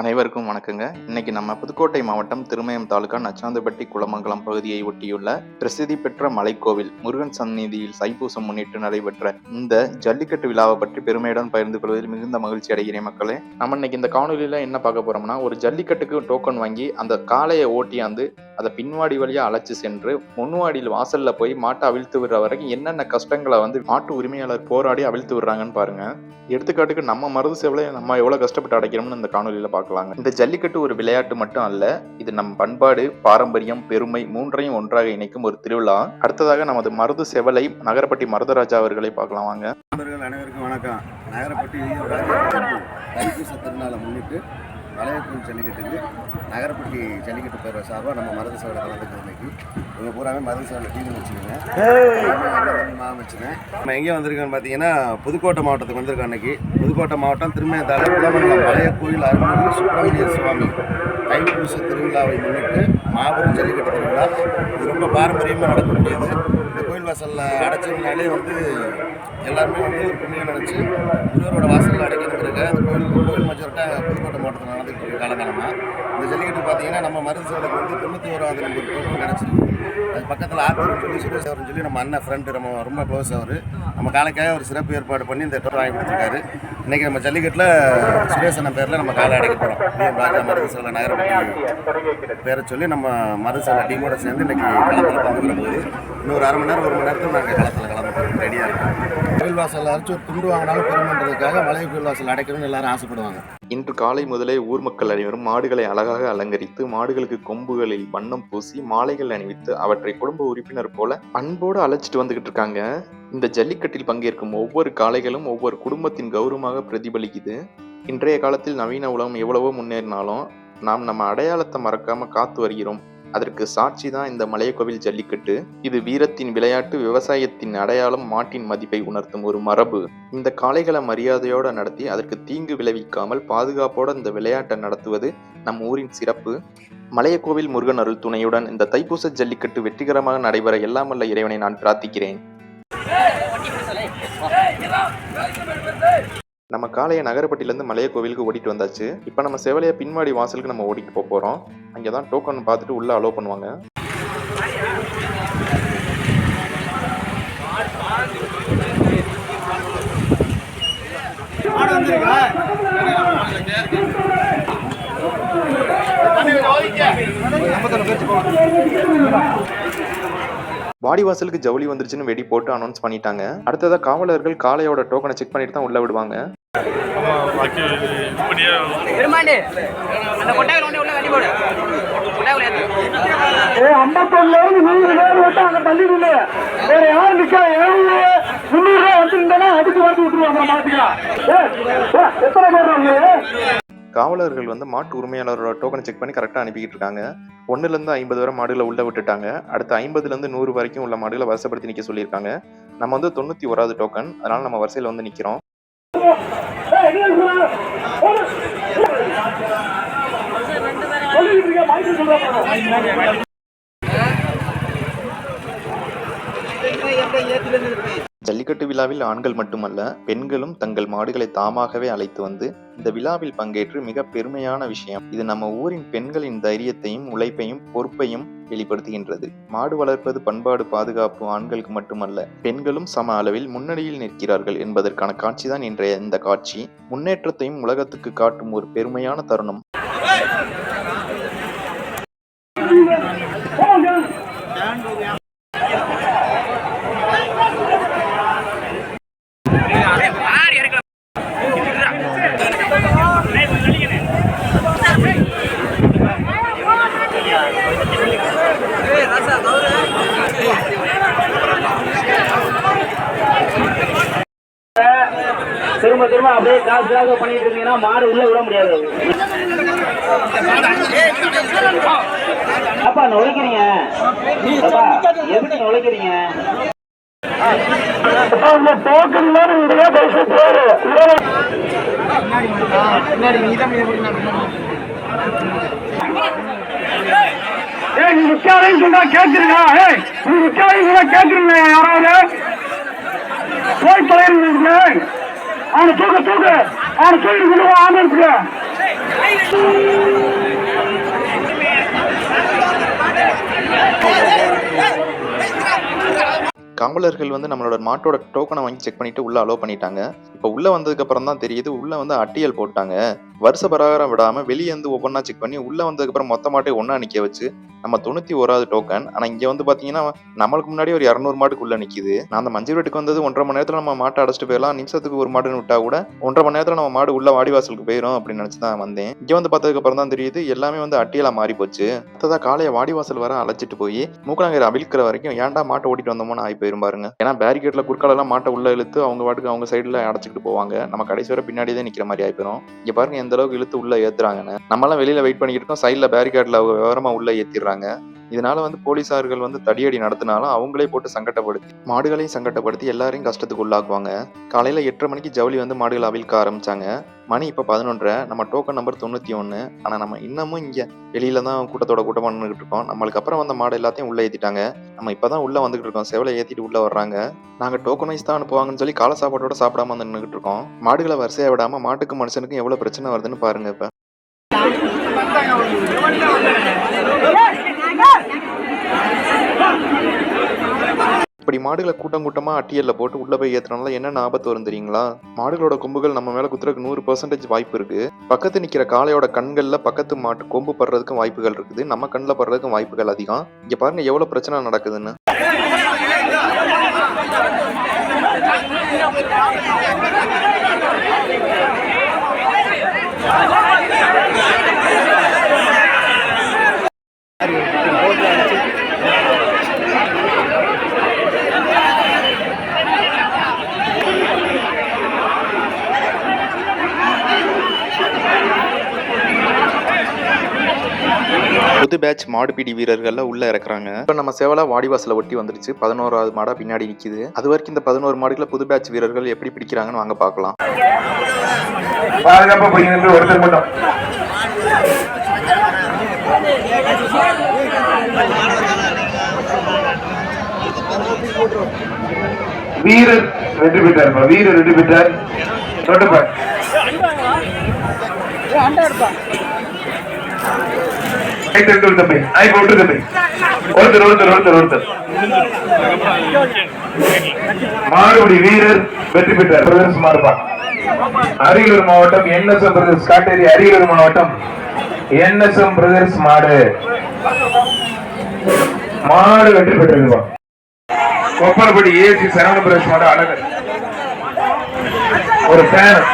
அனைவருக்கும் வணக்கங்க. இன்னைக்கு நம்ம புதுக்கோட்டை மாவட்டம் திருமயம் தாலுகா நச்சாந்தப்பட்டி குளமங்கலம் பகுதியை ஒட்டியுள்ள பிரசித்தி பெற்ற மலைக்கோவில் முருகன் சந்நிதியில் சைப்பூசம் முன்னிட்டு நடைபெற்ற இந்த ஜல்லிக்கட்டு விழாவை பற்றி பெருமையுடன் பகிர்ந்து கொள்வதில் மிகுந்த மகிழ்ச்சி அடைகிறேன் மக்களே. நம்ம இன்னைக்கு இந்த காணொலியில என்ன பார்க்க போறோம்னா ஒரு ஜல்லிக்கட்டுக்கு டோக்கன் வாங்கி அந்த காளையை ஓட்டியாந்து அதை பின்வாடி வழியா அழைச்சு சென்று முன்வாடியில் வாசல்ல போய் மாட்டை அவிழ்த்து விடுற வரைக்கும் என்னென்ன கஷ்டங்களை வந்து மாட்டு உரிமையாளர் போராடி அவிழ்த்து விடுறாங்கன்னு பாருங்க. எடுத்துக்காட்டுக்கு நம்ம மருது சேவலை நம்ம எவ்வளவு கஷ்டப்பட்டு அடைக்கிறோம்னு இந்த காணொலியில பார்க்கலாங்க. இந்த ஜல்லிக்கட்டு ஒரு விளையாட்டு மட்டும் அல்ல இது நம் பண்பாடு பாரம்பரியம் பெருமை மூன்றையும் ஒன்றாக இணைக்கும் ஒரு திருவிழா. அடுத்ததாக நமது மருது செவலை நகரப்பட்டி மருதராஜா அவர்களை பார்க்கலாம் வாங்க. அனைவருக்கும் வணக்கம். நகரப்பட்டி திருநாளை முன்னிட்டு வளையப்பூர் ஜல்லிக்கட்டுக்கு நகரப்பட்டி ஜல்லிக்கட்டு பேர சார்பாக நம்ம மருது சேவலை கலந்துக்கிறோம் இன்னைக்கு. இவங்க பூராமே மருது சேவலை டீம் வச்சுக்கோங்க. வச்சுருக்கேன் நம்ம எங்கே வந்திருக்கோன்னு பார்த்தீங்கன்னா புதுக்கோட்டை மாவட்டத்துக்கு வந்திருக்கோம் அன்னைக்கு புதுக்கோட்டை மாவட்டம் திருமயத்தால குளமங்கலம் பழைய கோயில் அருள்மிகு சுப்பிரமணிய சுவாமி தைப்பூச திருவிழாவை முன்னிட்டு மாபெரும் ஜல்லிக்கட்டு திருவிழா இது ரொம்ப பாரம்பரியமாக நடக்கக்கூடியது. இந்த கோயில் வாசலில் அடைச்சதுனாலே வந்து எல்லாருமே வந்து ஒரு புண்ணியம் நினச்சி முன்னோரோட வாசலில் அடைக்கிறதுக்கு அந்த கோயில் கோயில் மஜோரிட்டாக புதுக்கோட்டை மாவட்டத்தில் நடந்துகிட்டு இருக்கு காலகாலமாக இந்த ஜல்லிக்கட்டு பார்த்தீங்கன்னா நம்ம மருது சேவலுக்கு வந்து தொண்ணூற்றி ஓராவது நம்பர் கோயில் கிடச்சிருக்கு அது பக்கத்தில் ஆத்தூர்னு சொல்லி சுரேஷ் அவர்னு சொல்லி நம்ம அண்ணன் ஃப்ரெண்டு நம்ம ரொம்ப க்ளோஸ் அவர். நம்ம காலைக்காக ஒரு சிறப்பு ஏற்பாடு பண்ணி இந்த டோர் வாங்கி கொடுத்துருக்காரு. இன்றைக்கி நம்ம ஜல்லிக்கட்டில் சுரேஷ் அண்ணன் பேரில் நம்ம காலை அடைக்க போகிறோம் பிஎம் ராஜா மருது நகர பேரை சொல்லி நம்ம மருது டீமோட சேர்ந்து இன்றைக்கி களத்தில் கலந்துக்கிற போது இன்னொரு அரை மணி நேரம் ஒரு மணி நேரத்தில் நாங்கள் களத்தில் ரெடியாக இருக்கும் கோயில் வாசலில் அரைச்சி ஒரு துண்டு வாங்கினாலும் பெருமன்றதுக்காக மலைய கோயில் வாசல் அடைக்கணும்னு எல்லாரும் ஆசைப்படுவாங்க. இன்று காலை முதலே ஊர் மக்கள் அனைவரும் மாடுகளை அழகாக அலங்கரித்து மாடுகளுக்கு கொம்புகளில் வண்ணம் பூசி மாலைகள் அணிவித்து அவற்றை குடும்ப உறுப்பினர் போல அன்போடு அழைச்சிட்டு வந்துகிட்டு இருக்காங்க. இந்த ஜல்லிக்கட்டில் பங்கேற்கும் ஒவ்வொரு காளைகளும் ஒவ்வொரு குடும்பத்தின் கௌரவமாக பிரதிபலிக்குது. இன்றைய காலத்தில் நவீன உலகம் எவ்வளவோ முன்னேறினாலும் நாம் நம்ம அடையாளத்தை மறக்காம காத்து வருகிறோம். அதற்கு சாட்சி தான் இந்த மலையக்கோவில் ஜல்லிக்கட்டு. இது வீரத்தின் விளையாட்டு விவசாயத்தின் அடையாளம் மாட்டின் மதிப்பை உணர்த்தும் ஒரு மரபு. இந்த காளைகளை மரியாதையோடு நடத்தி அதற்கு தீங்கு விளைவிக்காமல் பாதுகாப்போட இந்த விளையாட்டை நடத்துவது நம் ஊரின் சிறப்பு. மலையக்கோவில் முருகன் அருள் துணையுடன் இந்த தைப்பூச ஜல்லிக்கட்டு வெற்றிகரமாக நடைபெற எல்லாம் இறைவனை நான் பிரார்த்திக்கிறேன். நம்ம காளையை நகரப்பட்டிலேருந்து மலைய கோவிலுக்கு ஓடிட்டு வந்தாச்சு. இப்போ நம்ம செவலைய பின்வாடி வாசலுக்கு நம்ம ஓடிட்டு போக போகிறோம் அங்கே தான் டோக்கன் பார்த்துட்டு உள்ளே அலோவ் பண்ணுவாங்க. வாடி வாசலுக்கு ஜவுளி வந்துருச்சுன்னு வெடி போட்டு அனௌன்ஸ் பண்ணிட்டாங்க. அடுத்ததா காவலர்கள் காளையோட டோக்கனை செக் பண்ணிட்டு தான் உள்ள விடுவாங்க. இருந்து நூறு பேர் விட்டு அங்க தள்ளி நில்லு வேற யாரும் நிக்க எழுநூறு முந்நூறு ரூபாய் வந்துருந்தா அடிச்சு வாட்டி விட்டுருவாங்க மாத்திக்கலாம் எத்தனை பேர் வந்து காவலர்கள் வந்து மாட்டு உரிமையாளரோட டோக்கனை செக் பண்ணி கரெக்டாக அனுப்பிக்கிட்டு இருக்காங்க ஒன்றுலேருந்து ஐம்பது வரை மாடுகளை உள்ள விட்டுட்டாங்க. அடுத்து ஐம்பதுலேருந்து நூறு வரைக்கும் உள்ள மாடுகளை வரிசைப்படுத்தி நிற்க சொல்லியிருக்காங்க. நம்ம வந்து தொண்ணூற்றி ஓராது டோக்கன் அதனால் நம்ம வரிசையில் வந்து நிற்கிறோம் ஜல்லிக்கட்டு விழாவில் ஆண்கள் மட்டுமல்ல பெண்களும் தங்கள் மாடுகளை தாமாகவே அழைத்து வந்து இந்த விழாவில் பங்கேற்று மிக பெருமையான விஷயம் இது நம்ம ஊரின் பெண்களின் தைரியத்தையும் உழைப்பையும் பொறுப்பையும் வெளிப்படுத்துகின்றது. மாடு வளர்ப்பது பண்பாடு பாதுகாப்பு ஆண்களுக்கு மட்டுமல்ல பெண்களும் சம அளவில் முன்னணியில் நிற்கிறார்கள் என்பதற்கான காட்சிதான் இன்றைய இந்த காட்சி. முன்னேற்றத்தையும் உலகத்துக்கு காட்டும் ஒரு பெருமையான தருணம். திரும்ப திரும்ப அப்படியே காசு காசு பண்ணிட்டு இருந்தீங்கன்னா மாடு உள்ள விட முடியாது. அப்பா நுழைக்கிறீங்க. அப்பா எதுக்கு நுழைக்கிறீங்க? சொன்னா கேட்கிறீங்க ஏய் யாராவது? போய் தொலைங்க அவனை தூக்க தூக்க. அவனை தூக்கி கொண்டு வா ஆம்புலன்ஸ்க்கு காவலர்கள் வந்து நம்மளோட மாட்டோட டோக்கனை வாங்கி செக் பண்ணிட்டு உள்ள அலோவ் பண்ணிட்டாங்க. இப்போ உள்ளே வந்ததுக்கு அப்புறம் தான் தெரியுது உள்ளே வந்து அட்டியல் போட்டாங்க. வருஷ பிரகாரம் விடாமல் வெளியே வந்து ஒவ்வொன்றா செக் பண்ணி உள்ளே வந்ததுக்கு அப்புறம் மொத்த ஒன்றா நிற்க வச்சு நம்ம தொண்ணூற்றி ஓராவது டோக்கன் ஆனால் இங்கே வந்து பார்த்தீங்கன்னா நம்மளுக்கு முன்னாடி ஒரு இரநூறு மாட்டுக்கு நிற்கிது நான் அந்த மஞ்சள் வீட்டுக்கு வந்தது ஒன்றரை மணி நேரத்தில் நம்ம மாட்டை அடைச்சிட்டு போயிடலாம். நிமிஷத்துக்கு ஒரு மாடுன்னு விட்டா கூட ஒன்றரை மணி நேரத்தில் நம்ம மாடு உள்ள வாடிவாசலுக்கு போயிடும் அப்படின்னு நினச்சி தான் வந்தேன். இங்கே வந்து பார்த்ததுக்கு அப்புறம் தான் தெரியுது எல்லாமே வந்து அட்டியெல்லாம் மாறி போச்சு அடுத்ததா காலையை வாடிவாசல் வர அழைச்சிட்டு போய் மூக்கலாங்கரை அவிழ்க்கிற வரைக்கும் ஏன்டா மாட்டை ஓட்டிட்டு வந்தோமோன்னு ஆகி போயிரும் பாருங்க. ஏன்னா பேரிகேட்டில் குறுக்காலெல்லாம் மாட்டை உள்ள இழுத்து அவங்க வாட்டுக்கு அவங்க சைடில் அடைச்சிக்கிட்டு போவாங்க. நம்ம கடைசி வரை பின்னாடி தான் நிக்கிற மாதிரி ஆயிப்போம் இங்க பாருங்க எந்த அளவுக்கு இழுத்து உள்ள ஏத்துறாங்கன்னு. நம்மளாம் வெளியில வெயிட் பண்ணிக்கிட்டு இருக்கோம். சைட்ல பேரிகேட்ல விவரமா உள்ள ஏத்திடுறாங்க. இதனால வந்து போலீசார்கள் வந்து தடியடி நடத்தினாலும் அவங்களே போட்டு சங்கட்டப்படுத்தி மாடுகளையும் சங்கடப்படுத்தி எல்லாரையும் கஷ்டத்துக்கு உள்ளாக்குவாங்க. காலையில எட்டரை மணிக்கு ஜவுளி வந்து மாடுகளை அவிழ்க்க ஆரம்பிச்சாங்க. மணி இப்போ பதினொன்றரை நம்ம டோக்கன் நம்பர் தொண்ணூற்றி ஒன்று ஆனால் நம்ம இன்னமும் இங்கே வெளியில தான் கூட்டத்தோட கூட்டம் பண்ணிக்கிட்டு இருக்கோம். நம்மளுக்கு அப்புறம் வந்த மாடு எல்லாத்தையும் உள்ளே ஏற்றிட்டாங்க நம்ம இப்போ தான் உள்ளே வந்துகிட்டு இருக்கோம். செவலை ஏற்றிட்டு உள்ளே வர்றாங்க. நாங்கள் டோக்கன் வைஸ் தான் அனுப்புவாங்கன்னு சொல்லி காலை சாப்பாட்டோட சாப்பிடாம வந்து நின்றுட்டு இருக்கோம். மாடுகளை வரிசையாக விடாமல் மாட்டுக்கு மனுஷனுக்கும் எவ்வளோ பிரச்சனை வருதுன்னு பாருங்க இப்போ. இப்படி மாடுகளை கூட்டம் கூட்டமாக அட்டியலில் போட்டு உள்ள போய் ஏற்றுறனால என்ன ஆபத்து வரும் தெரியுங்களா? மாடுகளோட கொம்புகள் நம்ம மேலே குத்துறதுக்கு நூறு பர்சன்டேஜ் வாய்ப்பு இருக்கு. பக்கத்து நிற்கிற காளையோட கண்களில் பக்கத்து மாட்டு கொம்பு படுறதுக்கும் வாய்ப்புகள் இருக்குது. நம்ம கண்ணில் படுறதுக்கும் வாய்ப்புகள் அதிகம். இங்கே பாருங்க எவ்வளோ பிரச்சனை நடக்குதுன்னு. புது பேட்ச் மாடுபிடி வீரர்கள்ல உள்ள இறக்குறாங்க. இப்ப நம்ம சேவலா வாடிவாசல ஒட்டி வந்துருச்சு பதினோராவது மாடா பின்னாடி நிக்குது. அது வரைக்கும் இந்த பதினோரு மாடுகளை புது பேட்ச் வீரர்கள் எப்படி பிடிக்கிறாங்கன்னு வாங்க பார்க்கலாம். பாதுகாப்பா போய் ஒருத்தர் மட்டும். வீரர் வெற்றி பெற்றார் வீரர் வெற்றி பெற்றார். ஐந்து தம்பி ஆய் போட்டு தம்பி ஒருத்தர் ஒருத்தர் ஒருத்தர் ஒருத்தர் மாறுபடி வீரர் வெற்றி பெற்றார். பிரதர்ஸ் மாறுபா அரியலூர் மாவட்டம் என்எஸ்எம் பிரதர்ஸ் காட்டேரி அரியலூர் மாவட்டம் என்எஸ்எம் பிரதர்ஸ் மாடு. மாடு வெற்றி பெற்றிருப்பா கொப்பரப்படி ஏசி சரவண பிரதர்ஸ் மாடு அழகர். ஒரு ஃபேன்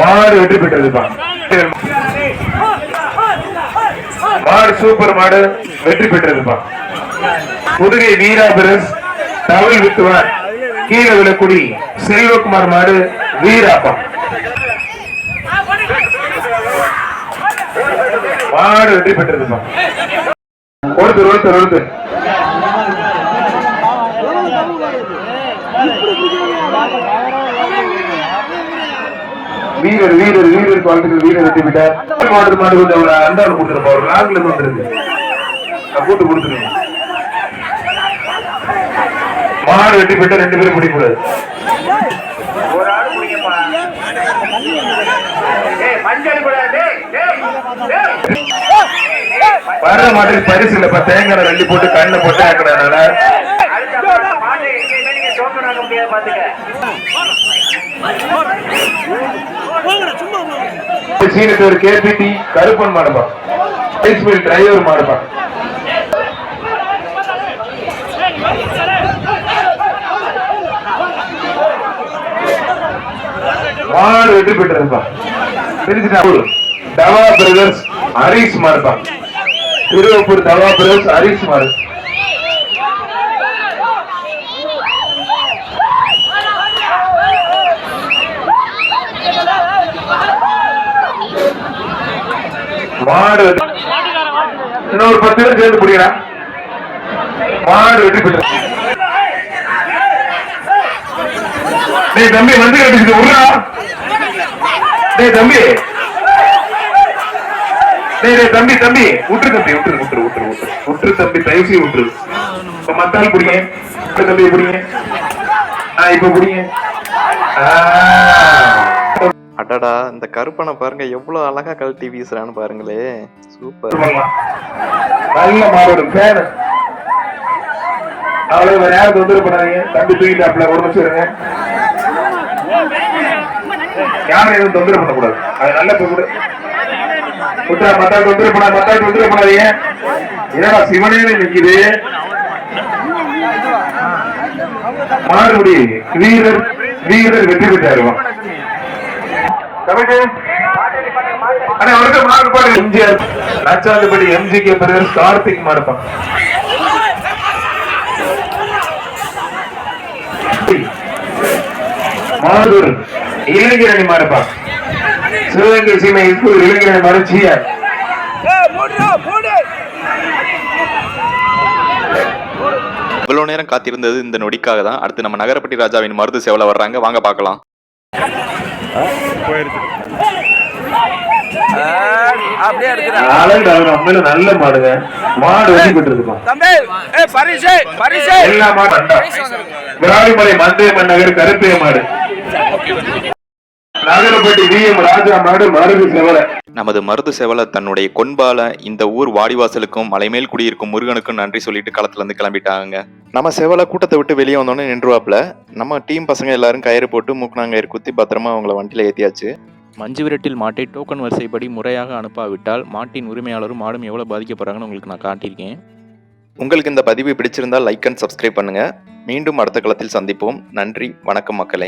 மாடு வெற்றி பெற்றிருப்பான் மாடு சூப்பர் மாடு வெற்றி பெற்றிருப்பா புதுகை வீராபிரஸ் தமிழ் வித்துவார் கீழே விழக்குடி செல்வகுமார் மாடு வீராப்பா. மாடு வெற்றி பெற்றிருப்பா ஒருத்தர் ஒருத்தர் ஒருத்தர். வீரர் வீரர் வீரர் வாழ்த்துக்கள் வீரர் வெற்றி விட்டார் மாடு மாடு கொஞ்சம் ஒரு அண்டாவில் கொடுத்துருப்பா ஒரு இருந்து வந்துருக்கு கூட்டு கொடுத்துருங்க. மாடு வெட்டி போயிட்டா ரெண்டு பேரும் பிடிக்கூடாது. ஒரு ஆள் பிடிங்கப்பா வர்ற மாட்டுக்கு பரிசு இல்லப்பா தேங்காய் ரெள்ளி போட்டு கண்ணை போட்டு ஆக்கினால சீனத்தூர் கேபிடி கருப்பன் மாடுபான் ரைஸ் மில் டிரைவர் மாடுபான் மாடு வெற்றி பெற்றிருப்பா தெரிஞ்சுட்டா தவா பிரதர்ஸ் ஹரிஸ் மாடுப்பா திருவப்பூர் தவா பிரதர்ஸ் ஹரிஸ் மாடு. மாடு இன்னொரு பத்து பேர் சேர்ந்து பிடிக்கிறா மாடு வெட்டி பெற்ற டேய் தம்பி வந்து கட்டிச்சு விடுறா டேய் தம்பி. டேய் டேய் தம்பி தம்பி. விட்டுரு தம்பி விட்டுரு விட்டுரு விட்டுரு விட்டுரு விட்டுரு தம்பி தயவு செய்து விட்டுரு இப்ப மத்தால் பிடிங்க. தம்பி பிடிங்க. இப்ப பிடிங்க. அடடா இந்த கருப்பனை பாருங்க எவ்வளவு அழகா கழட்டி வீசுறான்னு பாருங்களே. சூப்பர். நல்ல மாடோட பேர் அவ்வளவு வேற யாரும் தொந்தரவு பண்ணாதீங்க. தம்பி தூக்கிட்டாப்ல ஒரு நிமிஷம் இருங்க. யாரும் எதுவும் தொந்தரவு பண்ணக்கூடாது. அது நல்ல பேர் கூட. மத்தா தொந்தரவு பண்ணா மத்தா தொந்தரவு பண்ணாதீங்க. என்னடா சிவனே நிக்குது. மாறுபடி வீரர் வீரர் வெற்றி பெற்றாருவான் எம்ஜிஆர். நச்சாதுபடி எம்ஜிகே பிரதர்ஸ் கார்த்திக் மாடுப்பான் மாதூர் இளைஞரணி மாடுப்பான் சிவகங்கை சீமை ஸ்கூல் இளைஞரணி மாடு சீயார் இவ்வளவு நேரம் காத்திருந்தது இந்த நொடிக்காக தான் அடுத்து நம்ம நகரப்பட்டி ராஜாவின் மருது சேவல வர்றாங்க. வாங்க பார்க்கலாம். அப்படியே உண்மையில நல்ல மாடுங்க. மாடு வெற்றி பெற்றிருப்பான் தம்பி ஏ பரிசு பரிசு. எல்லா மாடும் விராலிமலை மந்தைய நகர் கருப்பைய மாடு. நகரப்பட்டி வி எம் ராஜா மாடு மருது செவலை. நமது மருது சேவல தன்னுடைய கொன்பால இந்த ஊர் வாடிவாசலுக்கும் மலைமேல் குடியிருக்கும் முருகனுக்கும் நன்றி சொல்லிட்டு களத்துல இருந்து கிளம்பிட்டாங்க. நம்ம சேவல கூட்டத்தை விட்டு வெளியே வந்தோடனே நின்றுவாப்ல நம்ம டீம் பசங்க எல்லாரும் கயிறு போட்டு மூக்குனாங்கயிறு குத்தி பத்திரமா அவங்கள வண்டியில ஏத்தியாச்சு. மஞ்சு விரட்டில் மாட்டை டோக்கன் வரிசைப்படி முறையாக அனுப்பாவிட்டால் மாட்டின் உரிமையாளரும் மாடும் எவ்வளோ பாதிக்கப்படுறாங்கன்னு உங்களுக்கு நான் காட்டியிருக்கேன். உங்களுக்கு இந்த பதிவு பிடிச்சிருந்தா லைக் அண்ட் சப்ஸ்கிரைப் பண்ணுங்க. மீண்டும் அடுத்த களத்தில் சந்திப்போம். நன்றி வணக்கம் மக்களே.